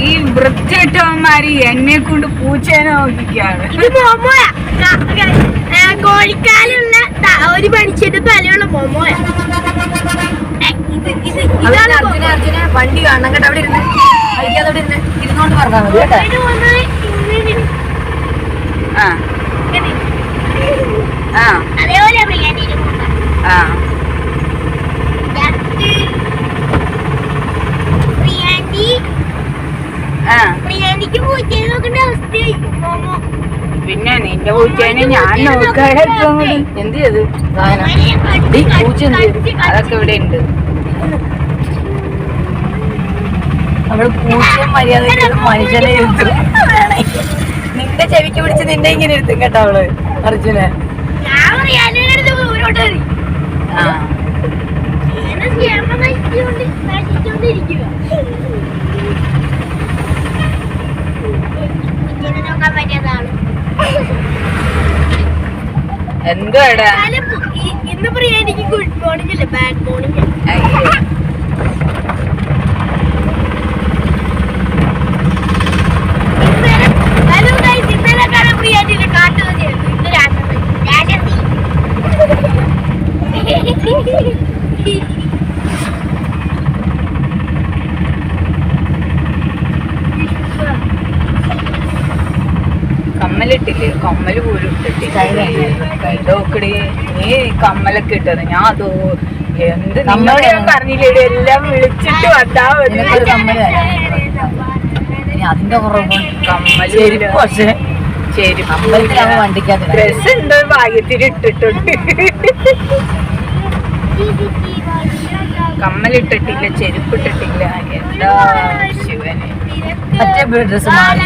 ഈ വൃത്തിയിട്ടവന്മാര് എന്നെ കൊണ്ട് പൂച്ചേനെ നോക്കിക്കാണ്. കോഴിക്കാലുള്ള ഒരു മനുഷ്യന്റെ തലയുള്ള മോമോയ. അർജുന അർജുന വണ്ടി കാണണം കേട്ടോ. അവിടെ ഇരുന്ന്. കളിക്കാതെ അവിടെ ഇരുന്ന്. ഇരുന്നോണ്ട് പറഞ്ഞാൽ മതി കേട്ടോ. ഇതിന് വന്നത് ഇങ്ങനെ ആ. ഇങ്ങനെ. ആ. പിന്നെ നിന്റെ പൂച്ചേനെ ഞാൻ അങ്ങട്. എന്ത് ചെയ്ത്? പൂച്ച അതൊക്കെ ഇവിടെ ഉണ്ട്. നമ്മൾ പൂച്ച മര്യാദ മനുഷ്യനെ നിന്റെ ചെവിക്ക് പിടിച്ച് നിന്നെ ഇങ്ങനെ ഇരുത്തും കേട്ടോ അവൾ. അർജുന. എന്തുവാടാ? ഇന്ന് ഗുഡ് മോർണിംഗ് അല്ലേ? ബാഡ് മോർണിംഗ് അയ്യോ കമ്മലിട്ടില്ലേ? കമ്മൽ പോലും ഇട്ടിട്ടില്ല. നോക്കടി നീ കമ്മലൊക്കെ ഇട്ടത്. ഞാൻ അതോ എന്ത് നിന്നോട് ഞാൻ പറഞ്ഞില്ലേ? എല്ലാം വിളിച്ചിട്ട് വന്നാ അതിന്റെ കുറവ്. കമ്മൽ പക്ഷേ ശരി അമ്പലത്തിലാവുമ്പോ വണ്ടിക്കാത്ത ഡ്രസ് എന്തോ ഭാഗ്യത്തിൽ ഇട്ടിട്ടുണ്ട്. കമ്മലിട്ടിട്ടില്ല ചെരുപ്പ് ഇട്ടിട്ടില്ല. എന്താ ശിവനെ? മറ്റേ ഡ്രസ്സ് മാറി